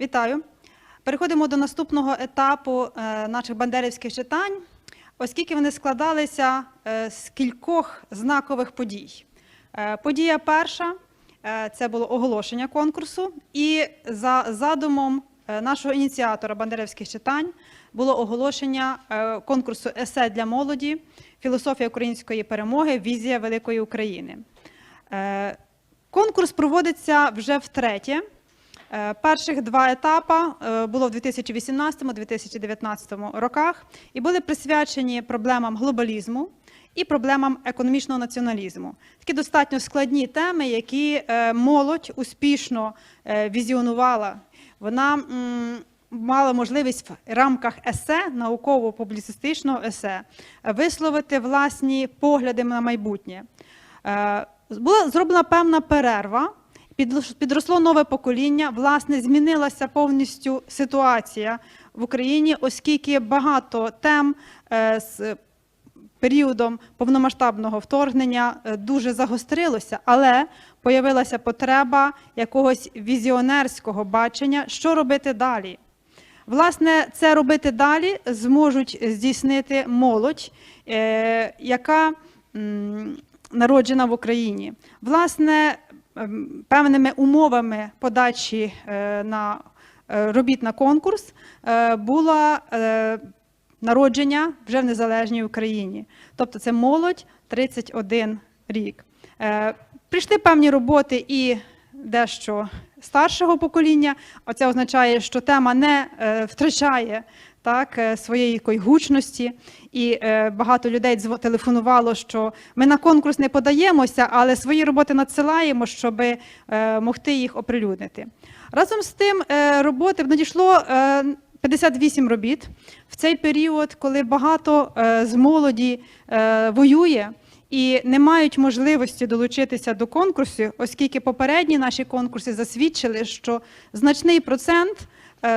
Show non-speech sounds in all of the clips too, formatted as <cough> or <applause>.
Вітаю. Переходимо до наступного етапу е, наших бандерівських читань, оскільки вони складалися е, з кількох знакових подій. Е, Подія перша це було оголошення конкурсу, і за задумом нашого ініціатора бандерівських читань було оголошення конкурсу есе для молоді, філософія української перемоги, візія великої України. Конкурс проводиться вже втретє. Е, Перших два етапи е, було в 2018-2019 роках і були присвячені проблемам глобалізму і проблемам економічного націоналізму. Такі достатньо складні теми, які е, молодь успішно візіонувала. Вона мала можливість в рамках есе, науково-публіцистичного есе, висловити власні погляди на майбутнє. Була зроблена певна перерва, підросло нове покоління. Власне, змінилася повністю ситуація в Україні, оскільки багато тем е, з періодом повномасштабного вторгнення е, дуже загострилося, але появилася потреба якогось візіонерського бачення, що робити далі. Власне, це робити далі зможуть здійснити молодь, е, яка народжена в Україні. Власне, певними умовами подачі е, на е, робіт на конкурс е, було народження вже в незалежній Україні. Тобто це молодь 31 рік. Прийшли певні роботи і дещо старшого покоління. Оце означає, що тема не втрачає так, е, своєї якої гучності. І е, багато людей телефонувало, що ми на конкурс не подаємося, але свої роботи надсилаємо, щоб е, могти їх оприлюднити. Разом з тим, роботи надійшло е, 58 робіт в цей період, коли багато з молоді воює і не мають можливості долучитися до конкурсу, оскільки попередні наші конкурси засвідчили, що значний процент,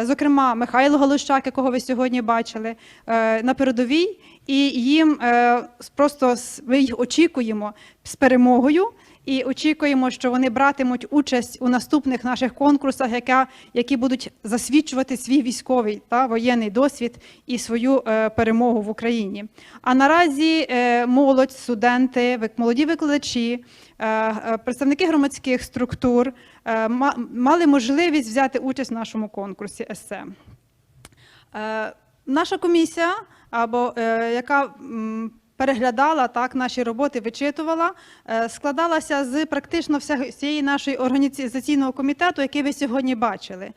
зокрема Михайло Галущак, якого ви сьогодні бачили, е, на передовій, і їм е, просто ми їх очікуємо з перемогою. І очікуємо, що вони братимуть участь у наступних наших конкурсах, яка, які будуть засвідчувати свій військовий та воєнний досвід і свою е, перемогу в Україні. А наразі е, молодь, студенти, молоді викладачі, е, е, представники громадських структур е, мали можливість взяти участь в нашому конкурсі есе. Е, Наша комісія, або е, яка переглядала так наші роботи, вичитувала, е, складалася з практично всієї нашої організаційного комітету, який ви сьогодні бачили.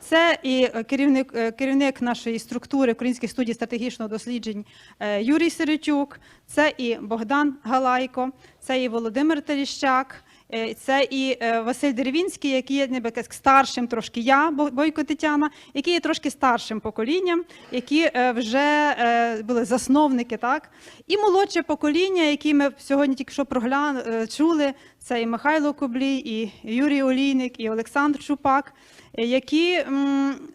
Це і керівник, е, керівник нашої структури Українських студій стратегічного досліджень е, Юрій Сиричук, це і Богдан Галайко, це і Володимир Теріщак. Е, Це і е, Василь Деревінський, який є ніби старшим трошки я, Бо- Бойко Тетяна, який є трошки старшим поколінням, які е, вже були засновники, так і молодше покоління, які ми сьогодні тільки що проглянули, чули. Це і Михайло Кублій, і Юрій Олійник, і Олександр Чупак, е, які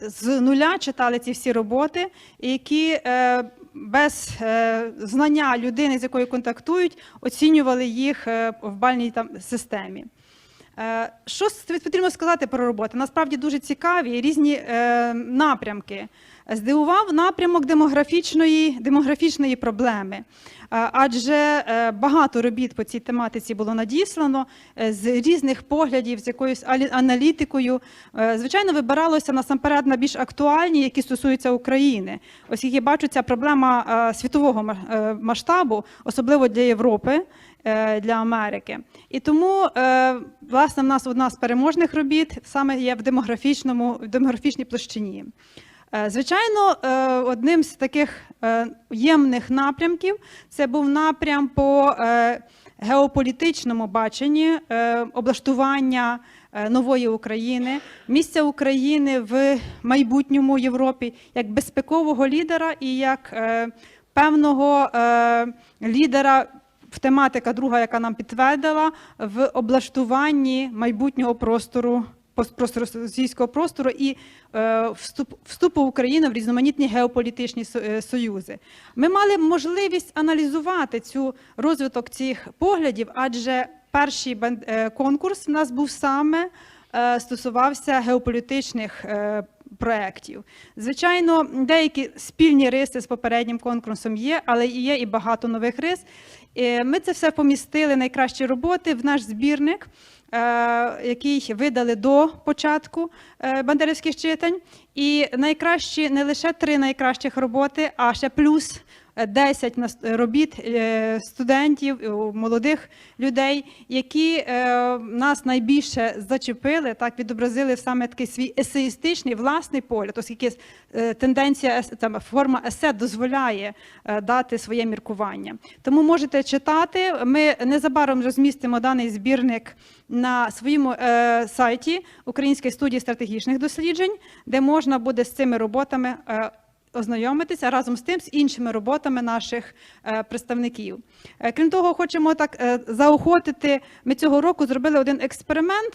з нуля читали ці всі роботи, які е, без е, знання людини, з якою контактують, оцінювали їх в бальній там системі. Що потрібно сказати про роботи? Насправді дуже цікаві різні напрямки. Здивував напрямок демографічної, демографічної проблеми, Е, адже е, багато робіт по цій тематиці було надіслано е, з різних поглядів, з якоюсь алі- аналітикою. Звичайно, вибиралося насамперед на більш актуальні, які стосуються України, оскільки бачу, ця проблема світового ма- масштабу, особливо для Європи для Америки. І тому, власне, в нас одна з переможних робіт саме є в демографічному в демографічній площині. Е, Звичайно, е, одним з таких е, ємних напрямків це був напрям по геополітичному баченні облаштування нової України, місця України в майбутньому Європі як безпекового лідера і як певного лідера в тематика друга, яка нам підтвердила, в облаштуванні майбутнього простору постпростросійського простору і е, вступ, вступу України в різноманітні геополітичні е, союзи. Ми мали можливість аналізувати цю розвиток цих поглядів, адже перший е, конкурс в нас був саме стосувався геополітичних проєктів. Звичайно, деякі спільні риси з попереднім конкурсом є, але є і багато нових рис. Е, Ми це все помістили найкращі роботи в наш збірник. е, Який видали до початку е, бандерівських читань, і найкращі не лише три найкращих роботи, а ще плюс 10 нас- робіт е, студентів, е, молодих людей, які е, нас найбільше зачепили, так відобразили саме такий свій есеїстичний власний погляд, оскільки тенденція там, форма есе дозволяє дати своє міркування. Тому можете читати. Ми незабаром розмістимо даний збірник на своєму сайті Української студії стратегічних досліджень, де можна буде з цими роботами. Ознайомитися разом з тим з іншими роботами наших е, представників. Е, крім того, хочемо так е, заохотити. Ми цього року зробили один експеримент,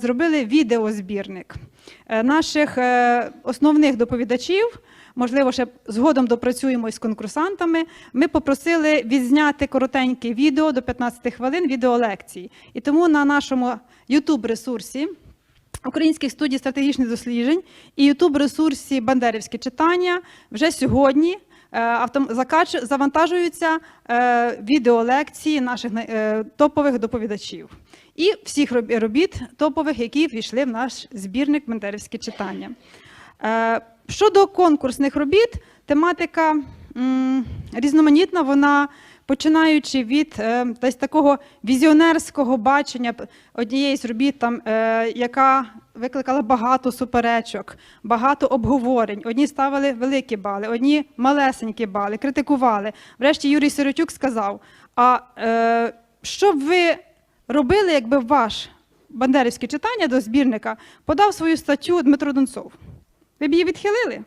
зробили відеозбірник наших основних доповідачів. Можливо, ще згодом допрацюємо із конкурсантами. Ми попросили відзняти коротеньке відео до 15 хвилин відеолекцій. І тому на нашому youtube ресурсі Українських студій стратегічних досліджень і ютуб ресурсі Бандерівське читання вже сьогодні е, завантажуються е, відеолекції наших е, топових доповідачів і всіх робіт топових, які ввійшли в наш збірник Бандерівське читання. Щодо конкурсних робіт, тематика різноманітна, вона починаючи від е, десь такого візіонерського бачення однієї з робіт, там, е, яка викликала багато суперечок, багато обговорень. Одні ставили великі бали, одні малесенькі бали, критикували. Врешті Юрій Сиротюк сказав: а е, що б ви робили, якби ваш бандерівське читання до збірника подав свою статтю Дмитро Донцов? Ви б її відхилили?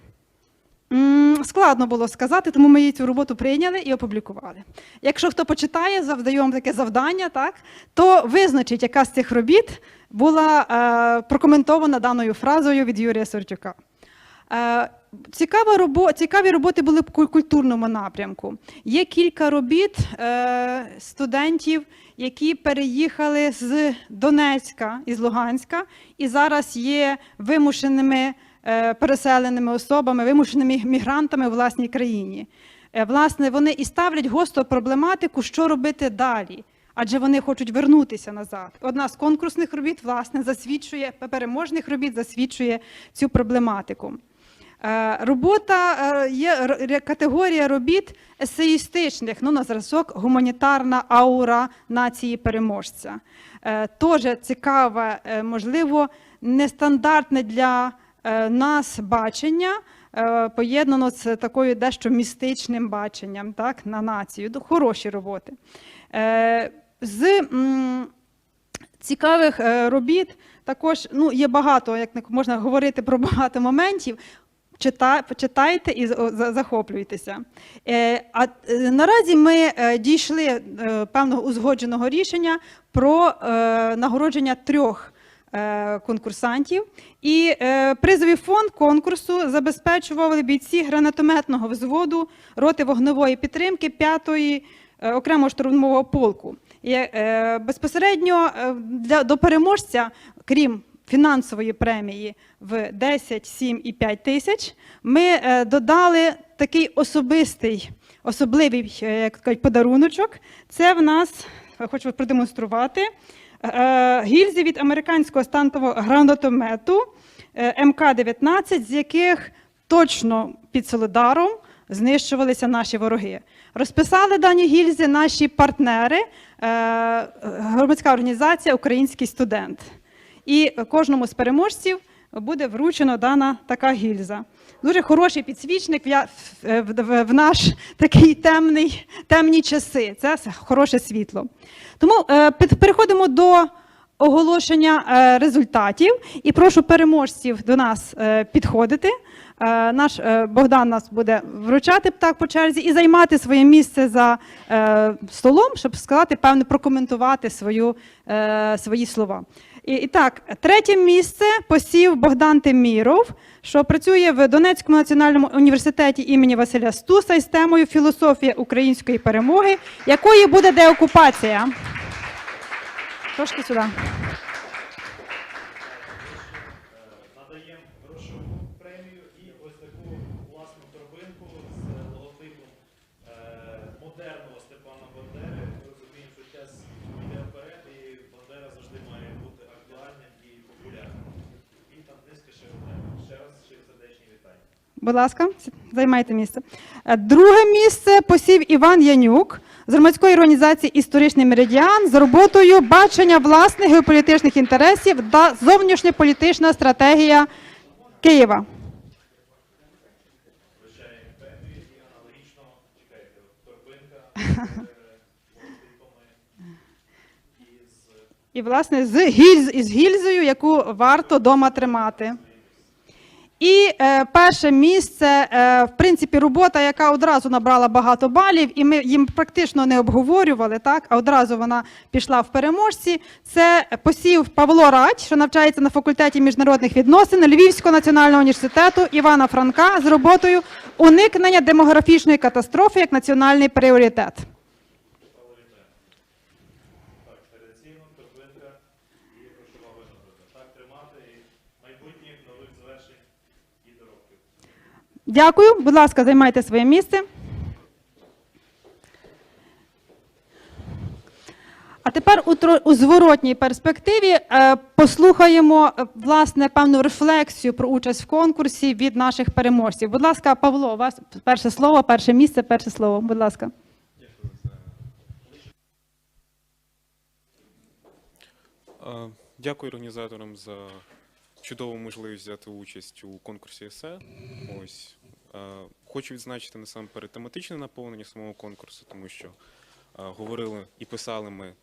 Складно було сказати, тому ми її цю роботу прийняли і опублікували. Якщо хто почитає, завдаю вам таке завдання, так, то визначить, яка з цих робіт була е, прокоментована даною фразою від Юрія Сорчука. Е, Цікава робо... Цікаві роботи були в культурному напрямку. Є кілька робіт е, студентів, які переїхали з Донецька і з Луганська, і зараз є вимушеними переселеними особами, вимушеними мігрантами у власній країні. Е, Власне, вони і ставлять гостро проблематику, що робити далі. Адже вони хочуть вернутися назад. Одна з конкурсних робіт, власне, засвідчує переможних робіт, засвідчує цю проблематику. Е, Робота е, є категорія робіт есеїстичних, ну на зразок гуманітарна аура нації переможця. Е, Тоже цікаве, е, можливо, нестандартне для е, нас бачення, е, поєднано з такою дещо містичним баченням так, на націю. Хороші роботи. Е, З цікавих е, робіт також ну, є багато, як можна говорити про багато моментів. Чита- Почитайте і захоплюйтеся. Е, А е, наразі ми е, дійшли е, певного узгодженого рішення про е, нагородження трьох е, конкурсантів. І е, призовий фонд конкурсу забезпечували бійці гранатометного взводу роти вогневої підтримки 5-ї е, окремого штурмового полку. І, е, безпосередньо е, до переможця, крім фінансової премії в 10, 7 і 5 тисяч, ми е, додали такий особистий, особливий е, як кажуть, подаруночок. Це в нас, хочу продемонструвати, е, гільзи від американського стантового гранатомету е, МК-19, з яких точно під Солидаром знищувалися наші вороги. Розписали дані гільзи наші партнери, е, громадська організація Український студент. І кожному з переможців буде вручено дана така гільза. Дуже хороший підсвічник в, в, наш <laughs> такий темний, темні часи. Це хороше світло. Тому е, переходимо до оголошення е, результатів і прошу переможців до нас е, підходити. Е, Наш е, Богдан нас буде вручати так по черзі і займати своє місце за е, столом, щоб сказати, певне, прокоментувати свою, е, свої слова. І, і так, третє місце посів Богдан Тиміров, що працює в Донецькому національному університеті імені Василя Стуса із темою філософія української перемоги, якої буде деокупація. Трошки сюди. Надаємо грошову премію і ось таку власну торбинку з логотипом е, модерного Степана Бондаря. Будь ласка, займайте місце. Е, Друге місце посів Іван Янюк з громадської організації Історичний меридіан з роботою бачення власних геополітичних інтересів та зовнішньополітична стратегія Києва. І власне, з, гільз, із гільзою, яку варто дома тримати. І е, перше місце, е, в принципі, робота, яка одразу набрала багато балів, і ми їм практично не обговорювали, так, а одразу вона пішла в переможці. Це посів Павло Радь, що навчається на факультеті міжнародних відносин Львівського національного університету Івана Франка з роботою уникнення демографічної катастрофи як національний пріоритет. Павловіте. Так, традиційно торбинка і грошова винагорода. Так тримати і майбутніх нових звершень і доробків. Дякую. Будь ласка, займайте своє місце. А тепер у, зворотній перспективі е, послухаємо е, власне певну рефлексію про участь в конкурсі від наших переможців. Будь ласка, Павло, у вас перше слово, перше місце, перше слово. Будь ласка. Е, Дякую організаторам за чудову можливість взяти участь у конкурсі есе. Ось е, хочу відзначити насамперед тематичне наповнення самого конкурсу, тому що е, говорили і писали ми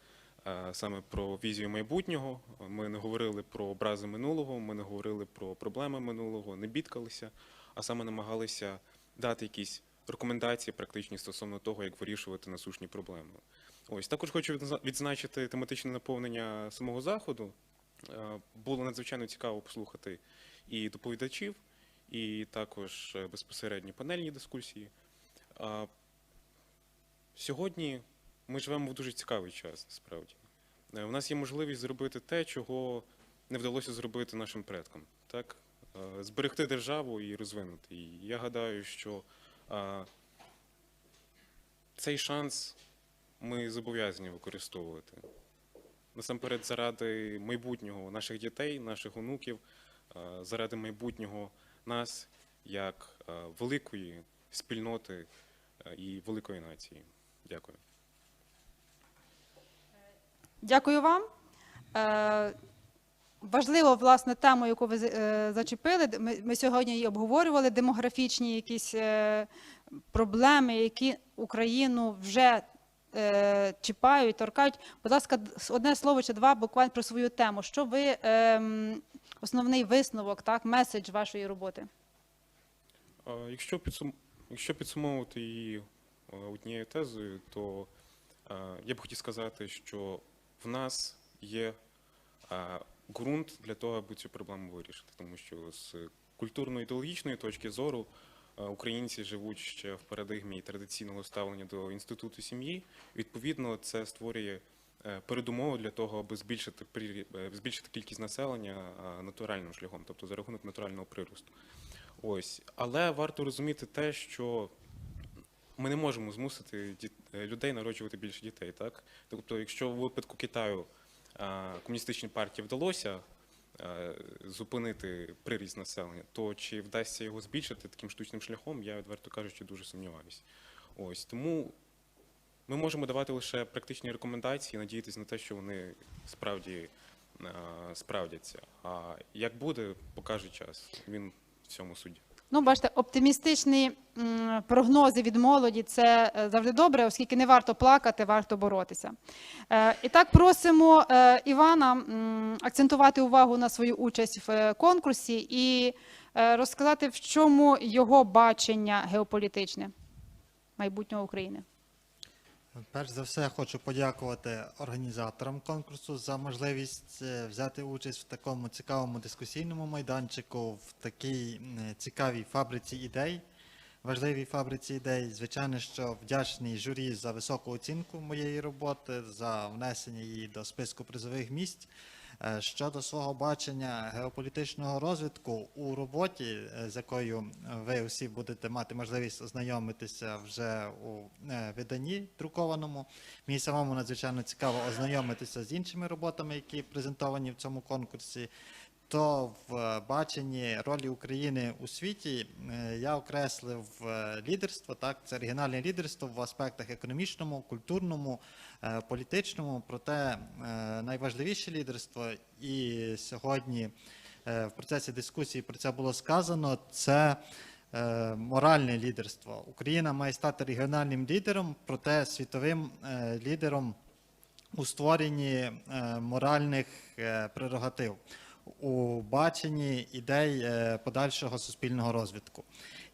е, саме про візію майбутнього. Ми не говорили про образи минулого, ми не говорили про проблеми минулого, не бідкалися, а саме намагалися дати якісь рекомендації практичні стосовно того, як вирішувати насущні проблеми. Ось також хочу відзна- відзначити тематичне наповнення самого заходу. Е, Було надзвичайно цікаво послухати і доповідачів, і також е, безпосередньо панельні дискусії. Сьогодні ми живемо в дуже цікавий час, насправді. Е, У нас є можливість зробити те, чого не вдалося зробити нашим предкам. Так? Зберегти державу і розвинути її. Я гадаю, що цей шанс ми зобов'язані використовувати. Насамперед, заради майбутнього наших дітей, наших онуків, е, заради майбутнього нас як е, великої спільноти е, і великої нації. Дякую. Дякую вам. Важливо, власне, тему, яку ви зачепили. Ми, сьогодні її обговорювали, демографічні якісь проблеми, які Україну вже е, чіпають, торкають. Будь ласка, одне слово чи два буквально про свою тему. Що ви ем, основний висновок, так, меседж вашої роботи? Якщо, підсум... Якщо підсумовувати її е, однією тезою, то е, я б хотів сказати, що в нас є е, ґрунт для того, аби цю проблему вирішити, тому що з культурно-ідеологічної точки зору е, українці живуть ще в парадигмі традиційного ставлення до інституту сім'ї. Відповідно, це створює е, передумови для того, аби збільшити е, збільшити кількість населення е, натуральним шляхом, тобто за рахунок натурального приросту. Ось, але варто розуміти те, що ми не можемо змусити е, людей народжувати більше дітей. Так? Тобто, якщо в випадку Китаю комуністичній партії вдалося е, зупинити приріст населення, то чи вдасться його збільшити таким штучним шляхом, я відверто кажучи, дуже сумніваюся. Ось тому ми можемо давати лише практичні рекомендації, надіятися на те, що вони справді е, справдяться. А як буде, покаже час. Він в цьому суді. Ну, бачите, оптимістичні прогнози від молоді це е, завжди добре, оскільки не варто плакати, варто боротися. Е, І так просимо е, Івана акцентувати увагу на свою участь в конкурсі і розказати, в чому його бачення геополітичне майбутнього України. Перш за все, хочу подякувати організаторам конкурсу за можливість е, взяти участь в такому цікавому дискусійному майданчику, в такій цікавій фабриці ідей, важливій фабриці ідей. Звичайно, що вдячний журі за високу оцінку моєї роботи, за внесення її до списку призових місць. Е, Щодо свого бачення геополітичного розвитку у роботі, е, з якою ви всі будете мати можливість ознайомитися вже у е, виданні друкованому, мені самому надзвичайно цікаво ознайомитися з іншими роботами, які презентовані в цьому конкурсі. То в е, баченні ролі України у світі е, я окреслив е, лідерство. Так, це регіональне лідерство в аспектах економічному, культурному, політичному. Проте найважливіше лідерство, і сьогодні в процесі дискусії про це було сказано. Це моральне лідерство. Україна має стати регіональним лідером, проте світовим лідером у створенні моральних прерогатив, у баченні ідей е, подальшого суспільного розвитку.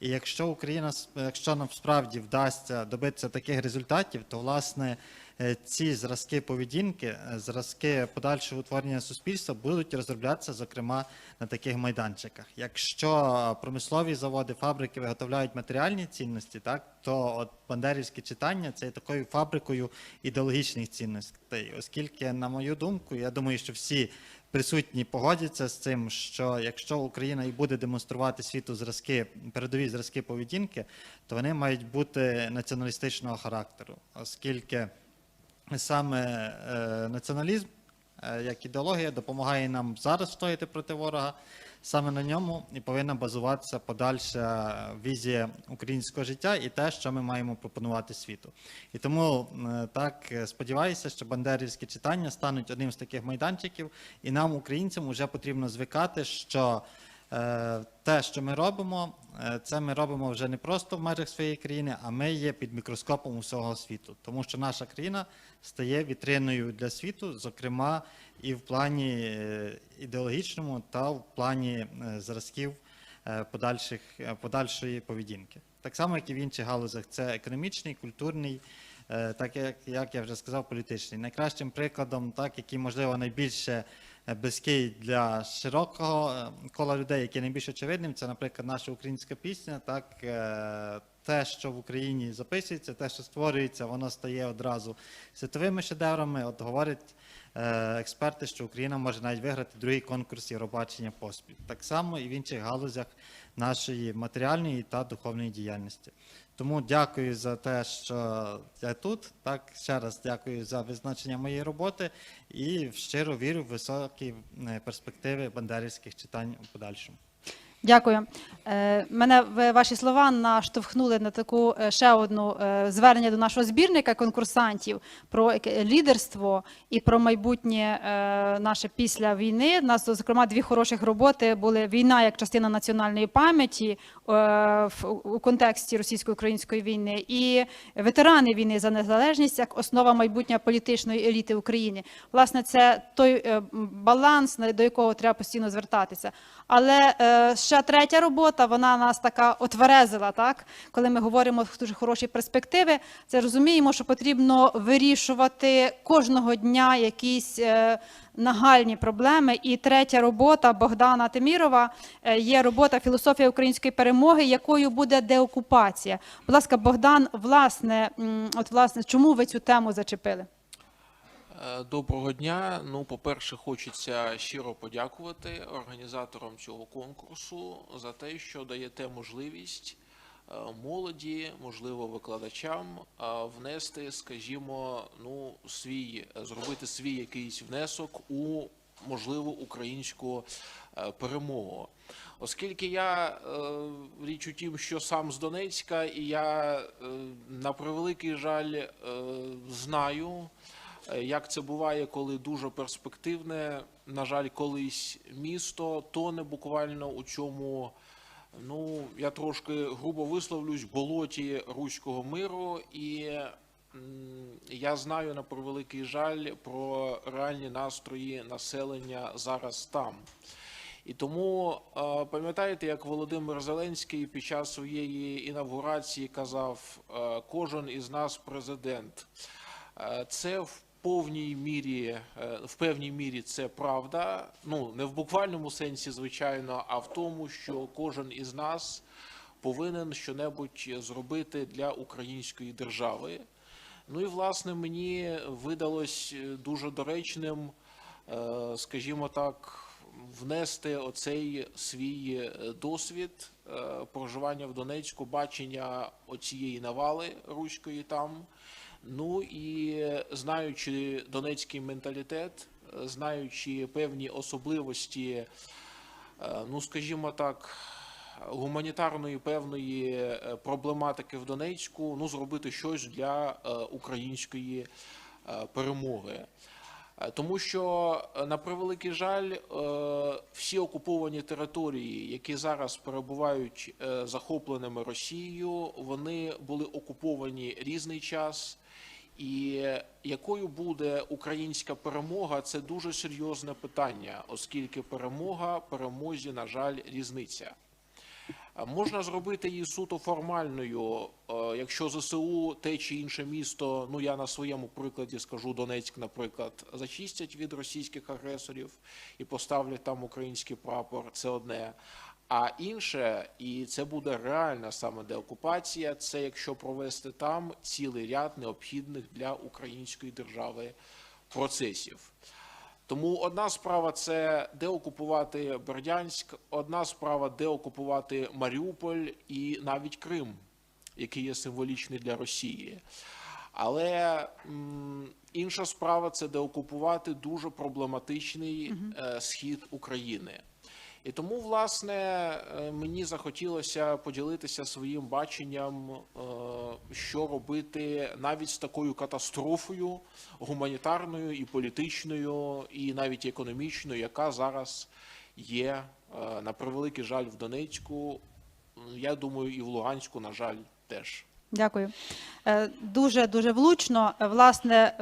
І якщо Україна, якщо нам справді вдасться добитися таких результатів, то власне е, ці зразки поведінки, е, зразки подальшого утворення суспільства будуть розроблятися, зокрема, на таких майданчиках. Якщо промислові заводи, фабрики виготовляють матеріальні цінності, так то от бандерівське читання це є такою фабрикою ідеологічних цінностей, оскільки, на мою думку, я думаю, що всі присутні погодяться з цим, що якщо Україна і буде демонструвати світу зразки, передові зразки поведінки, то вони мають бути націоналістичного характеру, оскільки саме е, націоналізм як ідеологія допомагає нам зараз стояти проти ворога. Саме на ньому і повинна базуватися подальша візія українського життя і те, що ми маємо пропонувати світу. І тому е, так е, сподіваюся, що бандерівські читання стануть одним з таких майданчиків, і нам, українцям, вже потрібно звикати, що е, те, що ми робимо, е, це ми робимо вже не просто в межах своєї країни, а ми є під мікроскопом усього світу, тому що наша країна стає вітриною для світу, зокрема і в плані е, ідеологічному, та в плані е, зразків е, подальших, е, подальшої поведінки. Так само, як і в інших галузях, це економічний, культурний, е, так як, як я вже сказав, політичний. Найкращим прикладом, так, який, можливо, найбільше е, близький для широкого е, кола людей, який найбільш очевидним, це, наприклад, наша українська пісня. Так, е, те, що в Україні записується, те, що створюється, воно стає одразу світовими шедеврами. От говорять е, експерти, що Україна може навіть виграти другий конкурс Євробачення поспіль. Так само і в інших галузях нашої матеріальної та духовної діяльності. Тому дякую за те, що я тут. Так, ще раз дякую за визначення моєї роботи і щиро вірю в високі е, перспективи бандерівських читань у подальшому. Дякую. Е, Мене ваші слова наштовхнули на таку е, ще одну е, звернення до нашого збірника конкурсантів про лідерство і про майбутнє наше після війни. У нас, зокрема, дві хороших роботи були війна як частина національної пам'яті у контексті російсько-української війни, і ветерани війни за незалежність як основа майбутнього політичної еліти України. Власне, це той баланс, до якого треба постійно звертатися. Але е, ще третя робота, вона нас така отверезила, так? Коли ми говоримо дуже хороші перспективи, це розуміємо, що потрібно вирішувати кожного дня якісь е, нагальні проблеми. І третя робота Богдана Темірова е, є робота Філософія української перемоги, якою буде деокупація. Будь ласка, Богдан, власне, от власне, чому ви цю тему зачепили? Е, Доброго дня. Ну, по-перше, хочеться щиро подякувати організаторам цього конкурсу за те, що даєте можливість е, молоді, можливо, викладачам е, внести, скажімо, ну, свій, зробити свій якийсь внесок у можливу українську перемогу. Оскільки я річ у тім, що сам з Донецька, і я на превеликий жаль знаю. Е, Як це буває, коли дуже перспективне, на жаль, колись місто тоне буквально у цьому, ну я трошки грубо висловлюсь, болоті руського миру, і я знаю на превеликий жаль про реальні настрої населення зараз там. І тому е, пам'ятаєте, як Володимир Зеленський під час своєї інавгурації казав: е, кожен із нас президент. Це в повній мірі, е, в певній мірі це правда. Ну не в буквальному сенсі, звичайно, а в тому, що кожен із нас повинен щонебудь зробити для української держави. Ну і власне мені видалось е, дуже доречним е, скажімо так, внести оцей свій досвід проживання в Донецьку, бачення оцієї навали руської там. Ну і знаючи донецький менталітет, е, знаючи певні особливості, е, ну скажімо так, гуманітарної певної е, проблематики в Донецьку, ну зробити щось для е, української е, перемоги. Е, Тому що, е, на превеликий жаль, е, всі окуповані території, які зараз перебувають е, захопленими Росією, вони були окуповані різний час. І якою буде українська перемога, це дуже серйозне питання, оскільки перемога перемозі, на жаль, різниця. Можна зробити її суто формальною, е, якщо ЗСУ те чи інше місто, ну я на своєму прикладі скажу Донецьк, наприклад, зачистять від російських агресорів і поставлять там український прапор, це одне. А інше, і це буде реальна саме деокупація, це якщо провести там цілий ряд необхідних для української держави процесів. Тому одна справа це деокупувати Бердянськ, одна справа деокупувати Маріуполь і навіть Крим, який є символічний для Росії. Але м, інша справа це деокупувати дуже проблематичний е, схід України. І тому, власне, е, мені захотілося поділитися своїм баченням, е, що робити навіть з такою катастрофою гуманітарною і політичною, і навіть економічною, яка зараз є е, на превеликий жаль в Донецьку. Я думаю, і в Луганську, на жаль, теж. Дякую. Дуже дуже влучно. Власне,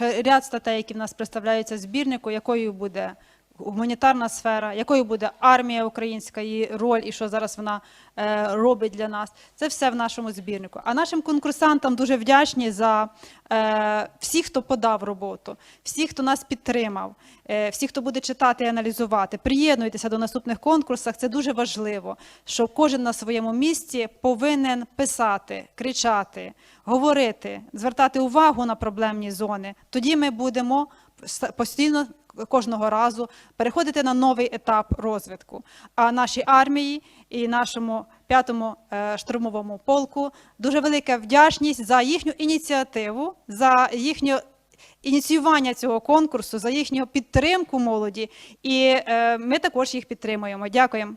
ряд статей, які в нас представляються збірнику, якою буде гуманітарна сфера, якою буде армія українська, її роль і що зараз вона е, робить для нас. Це все в нашому збірнику. А нашим конкурсантам дуже вдячні за е, всіх, хто подав роботу, всіх, хто нас підтримав, е, всіх, хто буде читати і аналізувати. Приєднуйтеся до наступних конкурсах. Це дуже важливо, що кожен на своєму місці повинен писати, кричати, говорити, звертати увагу на проблемні зони. Тоді ми будемо ст- постійно кожного разу переходити на новий етап розвитку. А нашій армії і нашому п'ятому е, штурмовому полку дуже велика вдячність за їхню ініціативу, за їхню ініціювання цього конкурсу, за їхню підтримку молоді. І е, ми також їх підтримуємо. Дякуємо.